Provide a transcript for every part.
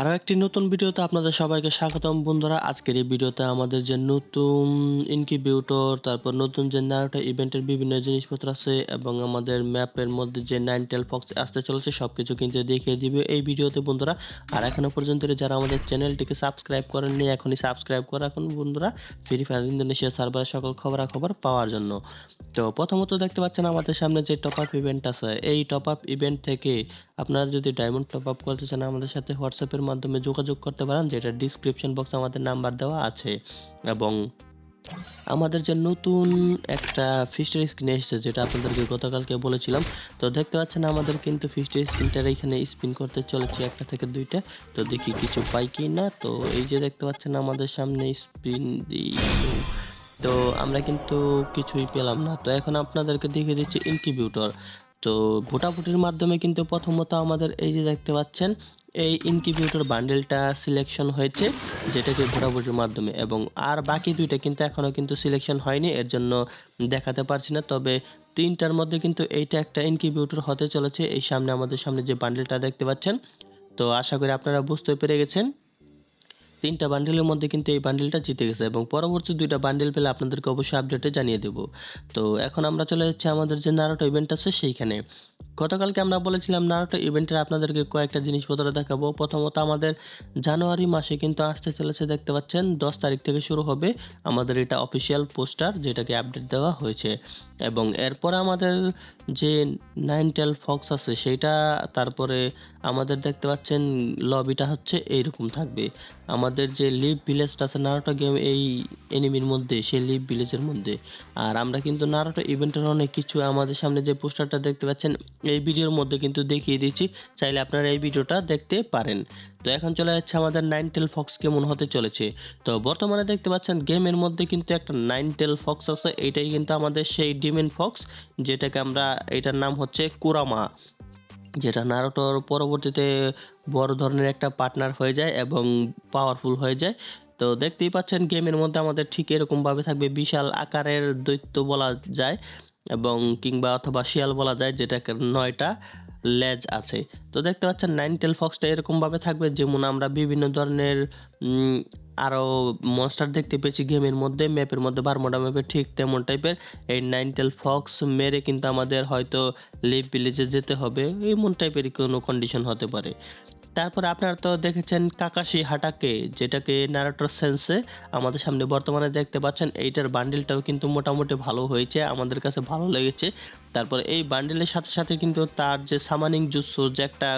আরও একটি নতুন ভিডিওতে আপনাদের সবাইকে স্বাগতম। বন্ধুরা, আজকের এই ভিডিওতে আমাদের যে নতুন ইনকিউবেটর তারপর নতুন যে নারোটা ইভেন্টের বিভিন্ন জিনিসপত্র আছে এবং আমাদের ম্যাপের মধ্যে যে নাইন টেল ফক্স আসতে চলেছে সব কিছু কিন্তু দেখিয়ে দিবে এই ভিডিওতে বন্ধুরা। আর এখনও পর্যন্ত যারা আমাদের চ্যানেলটিকে সাবস্ক্রাইব করেননি, এখনই সাবস্ক্রাইব করে রাখুন বন্ধুরা ফ্রি ফায়ার ইন্দোনেশিয়া সার্ভারের সকল খবরাখবর পাওয়ার জন্য। তো প্রথমত দেখতে পাচ্ছেন আমাদের সামনে যে টপ আপ ইভেন্ট আছে, এই টপ আপ ইভেন্ট থেকে আপনারা যদি ডায়মন্ড টপ আপ করতে চান, আমাদের সাথে হোয়াটসঅ্যাপের মাধ্যমে যোগাযোগ করতে পারেন, যেটা ডিসক্রিপশন বক্সে আমাদের নাম্বার দেওয়া আছে। এবং আমাদের যে নতুন একটা ফিস্টের স্ক্রিন এসেছে, যেটা আপনাদেরকে গতকালকে বলেছিলাম, তো দেখতে পাচ্ছেন আমাদের কিন্তু ফিস্টের স্ক্রিনটার এখানে স্পিন করতে চলেছে, একটা থেকে দুইটা। তো দেখি কিছু পাই কি না, তো এই যে দেখতে পাচ্ছেন আমাদের সামনে স্পিন দিই তো আমরা কিন্তু কিছুই পেলাম না। তো এখন আপনাদেরকে দেখিয়ে দিচ্ছি ইনকিউবেটর তো ভোটাভুটির মাধ্যমে কিন্তু প্রথমত আমাদের এই যে দেখতে পাচ্ছেন, এই ইনকিউবেটর বান্ডেলটা সিলেকশন হয়েছে, যেটাকে ভোটাভুটির মাধ্যমে এবং আর বাকি দুইটা কিন্তু এখনও কিন্তু সিলেকশন হয়নি, এর জন্য দেখাতে পারছি না। তবে তিনটার মধ্যে কিন্তু এইটা একটা ইনকিউবেটর হতে চলেছে, এই সামনে আমাদের সামনে যে বান্ডেলটা দেখতে পাচ্ছেন, তো আশা করি আপনারা বুঝতে পেরে গেছেন। তিনটা বান্ডেলের মধ্যে কিন্তু এই বান্ডেলটা জিতে গেছে এবং পরবর্তী দুইটা বান্ডেল পেলে আপনাদেরকে অবশ্যই আপডেটে জানিয়ে দেব। তো এখন আমরা চলে যাচ্ছি আমাদের যে নারোটো ইভেন্ট আছে সেইখানে। গতকালকে আমরা বলেছিলাম নারোটো ইভেন্টের আপনাদেরকে কয়েকটা জিনিসপত্র দেখাবো। প্রথমত আমাদের জানুয়ারি মাসে কিন্তু আসতে চলেছে দেখতে পাচ্ছেন, দশ তারিখ থেকে শুরু হবে আমাদের এটা অফিসিয়াল পোস্টার যেটাকে আপডেট দেওয়া হয়েছে। এবং এরপরে আমাদের যে নাইন টেল ফক্স আছে সেইটা, তারপরে আমাদের দেখতে পাচ্ছেন লবিটা হচ্ছে এইরকম থাকবে। আমাদের যে লিভ ভিলেজটা আছে নারোটা গেম এই এনিমির মধ্যে, সেই লিভ ভিলেজের মধ্যে। আর আমরা কিন্তু নারোটা ইভেন্টের অনেক কিছু আমাদের সামনে যে পোস্টারটা দেখতে পাচ্ছেন, এই ভিডিওর মধ্যে কিন্তু দেখিয়ে দিচ্ছি। চাইলে আপনারা এই ভিডিওটা দেখতে পারেন। তো এখন চলে যাচ্ছে আমাদের নাইন টেল ফক্স কেমন হতে চলেছে। তো বর্তমানে দেখতে পাচ্ছেন গেমের মধ্যে কিন্তু একটা নাইন টেল ফক্স আছে। এটাই কিন্তু আমাদের সেই ডিমেন ফক্স যেটাকে আমরা, এটার নাম হচ্ছে কুরামা যেটা নারোটোর পরবর্তীতে বড় ধরনের একটা পার্টনার হয়ে যায় এবং পাওয়ারফুল হয়ে যায়। তো দেখতেই পাচ্ছেন গেমের মধ্যে আমাদের ঠিক এরকমভাবে থাকবে বিশাল আকারের দৈত্য বলা যায় এবং কিংবা অথবা শিয়াল বলা যায় যেটাকে নয়টা। লেজ আছে। তো দেখতে পাচ্ছেন নাইন টেল ফক্সটা এরকমভাবে থাকবে, যেমন আমরা বিভিন্ন ধরনের আরও মনস্টার দেখতে পেয়েছি গেমের মধ্যে ম্যাপের মধ্যে বারমোডা ম্যাপে ঠিক তেমন টাইপের এই নাইন টেল ফক্স মেরে কিন্তু আমাদের হয়তো লিভ ভিলেজে যেতে হবে, এমন টাইপের কোনো কন্ডিশন হতে পারে। তারপরে আপনারা তো দেখেছেন কাকাশি হাটাকে, যেটাকে নারাটোর সেন্সে আমাদের সামনে বর্তমানে দেখতে পাচ্ছেন, এইটার বান্ডিলটাও কিন্তু মোটামুটি ভালো হয়েছে, আমাদের কাছে ভালো লেগেছে। তারপরে এই বান্ডিলের সাথে সাথে কিন্তু তার যে সামানিং জুসু, যে একটা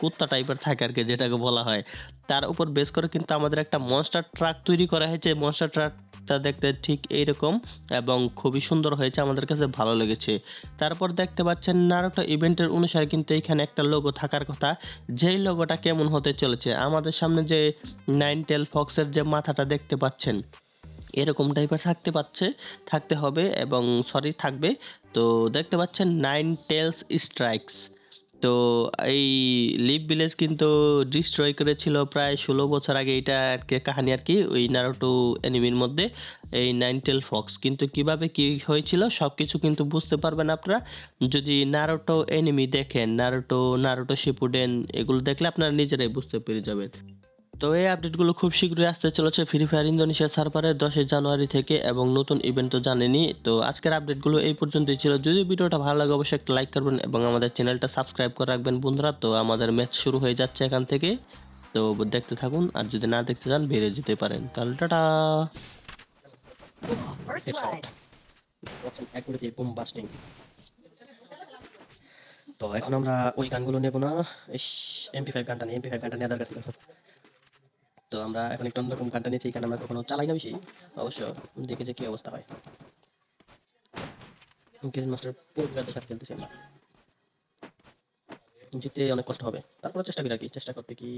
কুত্তা টাইপের থাকে আর কি, যেটাকে বলা হয়, তার উপর বেস করে কিন্তু আমাদের একটা মনস্টার ট্রাক তৈরি করা হয়েছে। মনস্টার ট্রাকটা দেখতে ঠিক এইরকম এবং খুবই সুন্দর হয়েছে, আমাদের কাছে ভালো লেগেছে। তারপর দেখতে পাচ্ছেন নারোটো ইভেন্টের অনুসারে কিন্তু এখানে একটা লোগো থাকার কথা। যেই লোগোটা কেমন হতে চলেছে, আমাদের সামনে যে নাইন টেল ফক্সের যে মাথাটা দেখতে পাচ্ছেন এরকম টাইপের থাকতে পাচ্ছে থাকতে হবে এবং সরি থাকবে। তো দেখতে পাচ্ছেন নাইন টেলস স্ট্রাইকস তো এই লিভ ভিলেজ কিন্তু ডিস্ট্রয় করেছিল প্রায় ষোলো বছর আগে। এটা আর কি কাহানি আর কি ওই নারোটো অ্যানিমির মধ্যে, এই নাইন টেল ফক্স কিন্তু কীভাবে কি হয়েছিল সব কিছু কিন্তু বুঝতে পারবেন আপনারা। যদি নারোটো এনিমি দেখেন নারোটো নারোটো শিপুডেন এগুলো দেখলে আপনারা নিজেরাই বুঝতে পেরে যাবেন। তো এই আপডেটগুলো খুব শীঘ্রই আসতে চলেছে ফ্রি ফায়ার ইন্দোনেশিয়া সার্ভারে দশই জানুয়ারি থেকে এবং নতুন ইভেন্ট তো জানেনি তো আজকের আপডেটগুলো এই পর্যন্তই ছিল। যদি ভিডিওটা ভালো লাগে, অবশ্যই একটা লাইক করবেন এবং আমাদের চ্যানেলটা সাবস্ক্রাইব করে রাখবেন বন্ধুরা। তো আমাদের ম্যাচ শুরু হয়ে যাচ্ছে এখান থেকে। তো দেখতে থাকুন, আর যদি না দেখতে চান, বেরিয়ে যেতে পারেন। তাহলে টাটা! তো এখন আমরা ওই গানগুলো নেব না। এমপি ফাইভ গানটা নিয়ে এমপি ফাইভ গানটা নিয়ে দরকার ছিল। তো আমরা এখন একটু অন্যরকম গানটা নিয়েছি এখানে আমরা কখনো চালাই না বেশি। অবশ্য দেখে যে কি অবস্থা হয়। মাস্টার সাথে খেলতেছি আমরা। অনেক কষ্ট হবে। তারপরে চেষ্টা করি আর কি, চেষ্টা করতে কি।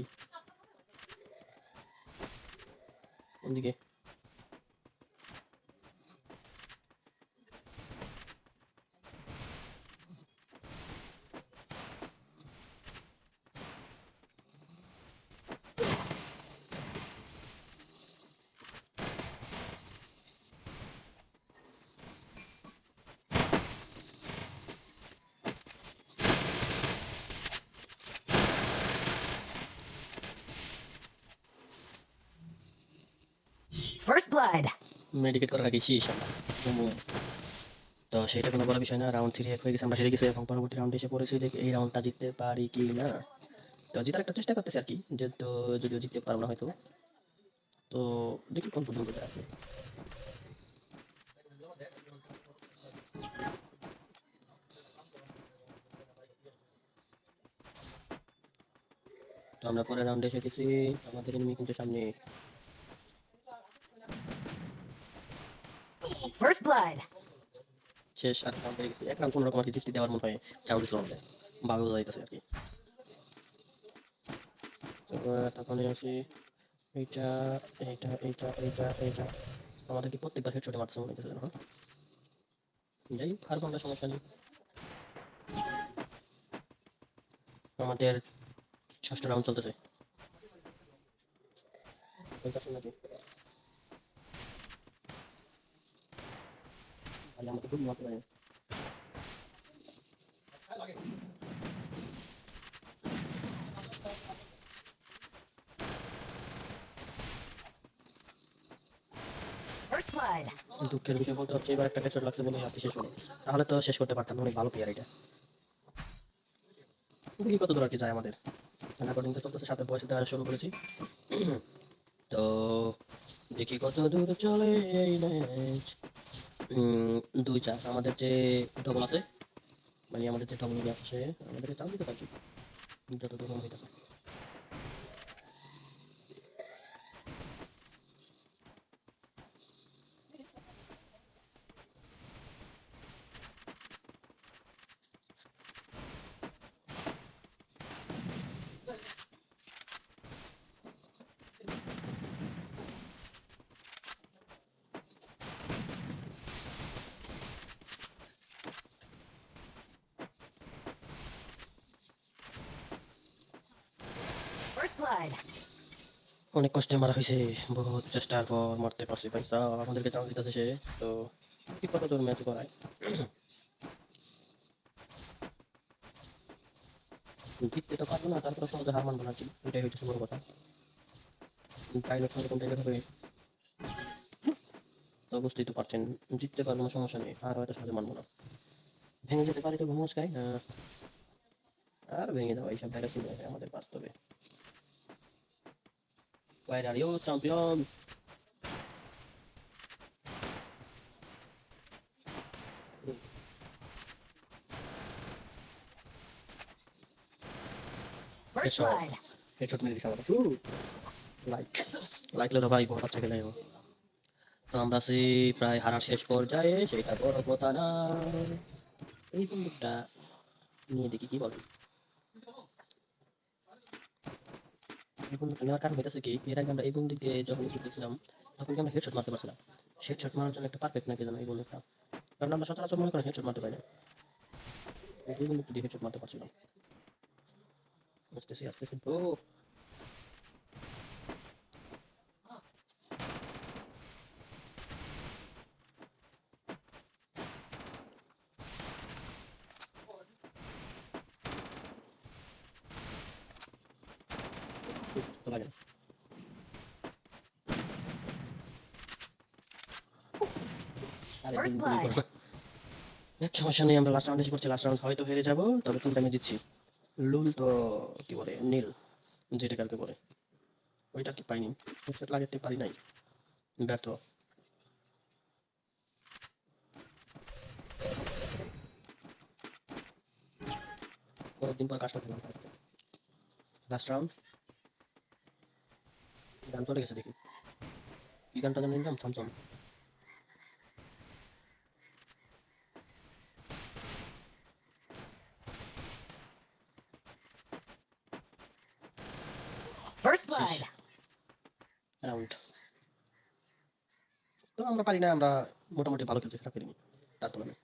Blood. মেডিকেট করার আগে শেষ। তো সেটা কোনো বড় বিষয় না রাউন্ড থ্রি এক হয়ে গেছে, আমরা হেরে গেছি এবং পরবর্তী রাউন্ডে এসে পড়েছি যে এই রাউন্ডটা জিততে পারি কি না তো জিতার একটা চেষ্টা করতেছি আর কি যেহেতু যদিও জিততে পারব না হয়তো তো দেখি কোন পর্যন্ত আছে তো আমরা পরের রাউন্ডে এসে গেছি, আমাদের এনিমি কিন্তু সামনে First blood. শেষ আর হয়ে রকম আর দৃষ্টি দেওয়ার মতো হয় চাউল আমাদের ভাবে বোঝা যাইতেছে আর কি। তো আহ, তখন আসি এইটা এইটা এইটা এইটা এইটা। আমাদের কি প্রত্যেকবার হেডশটে মারতে মনে না যাই আর কোনো সমস্যা নেই। আমাদের ষষ্ঠ রাউন্ড চলতেছে। নাকি দুঃখের বিষয় বলতে হচ্ছে, এবার একটা হেডশট লাগছে বলে আপনি শেষ হলো। তাহলে তো শেষ করতে পারতাম, অনেক ভালো প্লেয়ার এটা। দেখি কত দূর যায় আমাদের। রেকর্ডিং তো সাথে বয়সে দেওয়া শুরু করেছি। তো দেখি কত দূর চলে এই ম্যাচ দুই চার। আমাদের যে ডবল আছে মানে আমাদের যে ডবল আছে আমাদেরকে চাল দিতে পারছি। যত দূর অনেক কষ্টে মারা হয়েছে। বহুত চেষ্টার পর মারতে পারছি পয়সা আমাদেরকে চান্স দিতেছে সে। তো, কি কত তোর ম্যাচ করায়? জিততে তো পারব না। তারপরে সহজে হার মানবো না এটাই হচ্ছে বড় কথা। পাইলট এরকম টাইপের হবে? তো বুঝতেই তো পারছেন। জিততে পারব না, সমস্যা নেই। আর হয়তো সহজে মানবো না। ভেঙে যেতে পারি তো ঘুমোস খাই আর ভেঙে যাওয়া এইসব জায়গা ছিল আমাদের বাস্তবে। Are you, champion? First blood. Headshot মেরে দিছে আমাদের লাইক লাইক লো ভাই বহুত আচ্ছা খেলে তো আমরা আছি প্রায় হারার শেষ পর্যায়ে সেটা বড় কথা না। এই বন্দুকটা নিয়ে দেখি কি বলে। এই বন্দুকটা নেওয়ার কারণ হইতেছে কি, এর আগে আমরা এই বন্দুক দিয়ে যখন যুদ্ধছিলাম তখন কি আমরা হেডশট মারতে পারছিলাম? হেডশট মারার জন্য একটা পারফেক্ট নাকি জানো এই বন্দুকটা? কারণ আমরা সচরাচর মনে করেন হেডশট মারতে পারি না। এই বন্দুকটা দিয়ে হেডশট মারতে পারছিলাম। বুঝতেছি আসতেছি ব্রো First গুলি সমস্যা নেই আমরা লাস্ট রাউন্ড এসে লাস্ট রাউন্ড হয়তো হেরে যাব তবে তিনটা আমি জিতছি লুল তো কি বলে নীল যেটা কালকে বলে। ওইটা কি পাইনি? হেডশট লাগাতে পারি নাই। ব্যর্থ। কয়েকদিন পর কাজটা দিলাম লাস্ট রাউন্ড গান চলে গেছে দেখি। কি গানটা জানি নাম থমথম First blood. রাউন্ড তো আমরা পারি না আমরা মোটামুটি ভালো খেলছি খারাপ খেলিনি তার তুলনায়।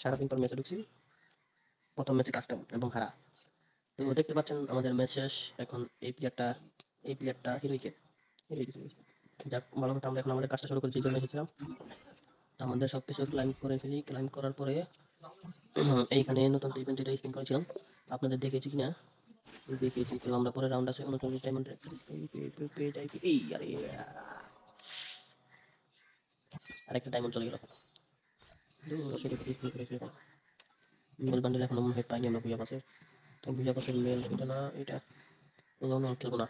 সারাদিন পর ম্যাচে ঢুকছি প্রথম ম্যাচে কাজটা এবং হারা। তো দেখতে পাচ্ছেন আমাদের ম্যাচ শেষ। এখন এই প্লেয়ারটা এই প্লেয়ারটা হিরোইকে যাক, ভালো কথা, আমরা এখন আমাদের কাজটা শুরু করেছি জন্য এসেছিলাম। আমাদের সব কিছু ক্লাইম করে ফেলি। ক্লাইম করার পরে এইখানে নতুন ইভেন্ট এটা স্পিন করেছিলাম। আপনাদের দেখেছি কিনা? দেখেছি। তো আমরা পরে রাউন্ড আছে, উনচল্লিশ ডায়মন্ড এই আরে আরেকটা ডায়মন্ড চলে গেল। মেল বান্ডেল এখনও পাইনি, আমরা ভুইয়া পাশে তো বুঝা পাশের মেল এটা না, এটা। খেলব না।